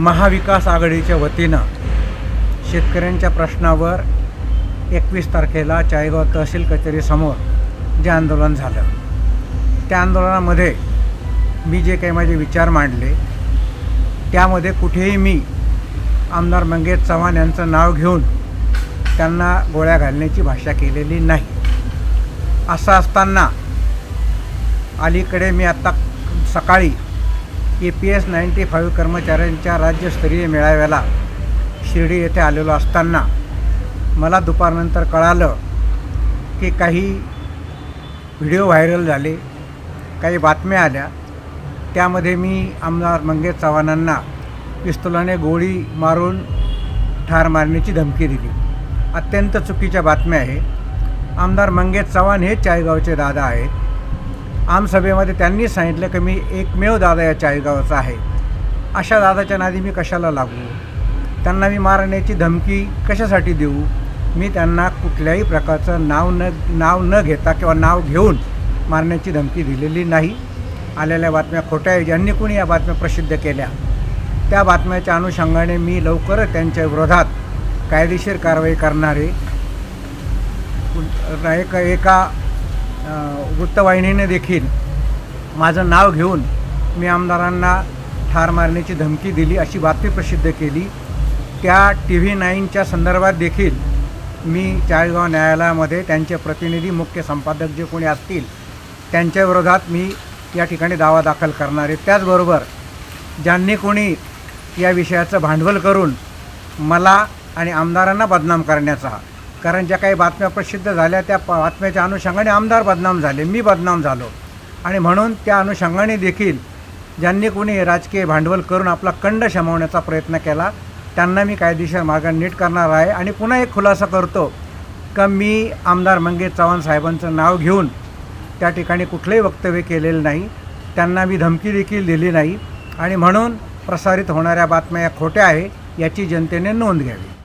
महाविकास आघाडीच्या वतीनं शेतकऱ्यांच्या प्रश्नावर एकवीस तारखेला चाळीगाव तहसील कचेरीसमोर जे आंदोलन झालं. त्या आंदोलनामध्ये मी जे काही माझे विचार मांडले त्यामध्ये कुठेही मी आमदार मंगेश चव्हाण यांचं नाव घेऊन त्यांना गोळ्या घालण्याची भाषा केलेली नाही. असं असताना अलीकडे मी आत्ता सकाळी A P S ninety five कर्मचाऱ्यांच्या राज्यस्तरीय मेळाव्याला शिर्डी येथे आलेलो असताना मला दुपारनंतर कळालं की काही व्हिडिओ व्हायरल झाले काही बातम्या आल्या. त्यामध्ये मी आमदार मंगेश चव्हाणांना पिस्तुलाने गोळी मारून ठार मारण्याची धमकी दिली. अत्यंत चुकीच्या बातम्या आहे आमदार मंगेश चव्हाण हे चायगावचे दादा आहेत. आमसभेमध्ये त्यांनी सांगितलं की मी एकमेव दादा या चाळीगावचा आहे. अशा दादाच्या नादी मी कशाला लागू? त्यांना मी मारण्याची धमकी कशासाठी देऊ? मी त्यांना कुठल्याही प्रकारचं नाव न नाव न घेता किंवा नाव घेऊन मारण्याची धमकी दिलेली नाही. आलेल्या बातम्या खोट्या आहे ज्यांनी कोणी या बातम्या प्रसिद्ध केल्या? त्या बातम्याच्या अनुषंगाने मी लवकरच त्यांच्या विरोधात कायदेशीर कारवाई करणारे. एक एका वृत्तवाहिनीने देखील माझं नाव घेऊन मी आमदारांना ठार मारण्याची धमकी दिली अशी बातमी प्रसिद्ध केली. त्या टी व्ही नाईनच्या संदर्भात देखील मी चाळीसगाव न्यायालयामध्ये त्यांचे प्रतिनिधी मुख्य संपादक जे कोणी असतील त्यांच्या विरोधात मी या ठिकाणी दावा दाखल करणार आहे. त्याचबरोबर ज्यांनी कोणी या विषयाचं भांडवल करून मला आणि आमदारांना बदनाम करण्याचा कारण ज्या काही बातम्या प्रसिद्ध झाल्या त्या बातम्याच्या अनुषंगाने आमदार बदनाम झाले मी बदनाम झालो. आणि म्हणून त्या अनुषंगाने देखील ज्यांनी कोणी राजकीय भांडवल करून आपला कंड शमवण्याचा प्रयत्न केला त्यांना मी कायदेशीर मार्गाने नीट करणार आहे. आणि पुन्हा एक खुलासा करतो का मी आमदार मंगेश चव्हाण साहेबांचं नाव घेऊन त्या ठिकाणी कुठलंही वक्तव्य केलेलं नाही. त्यांना मी धमकी देखील दिली नाही. आणि म्हणून प्रसारित होणाऱ्या बातम्या या खोट्या आहे याची जनतेने नोंद घ्यावी.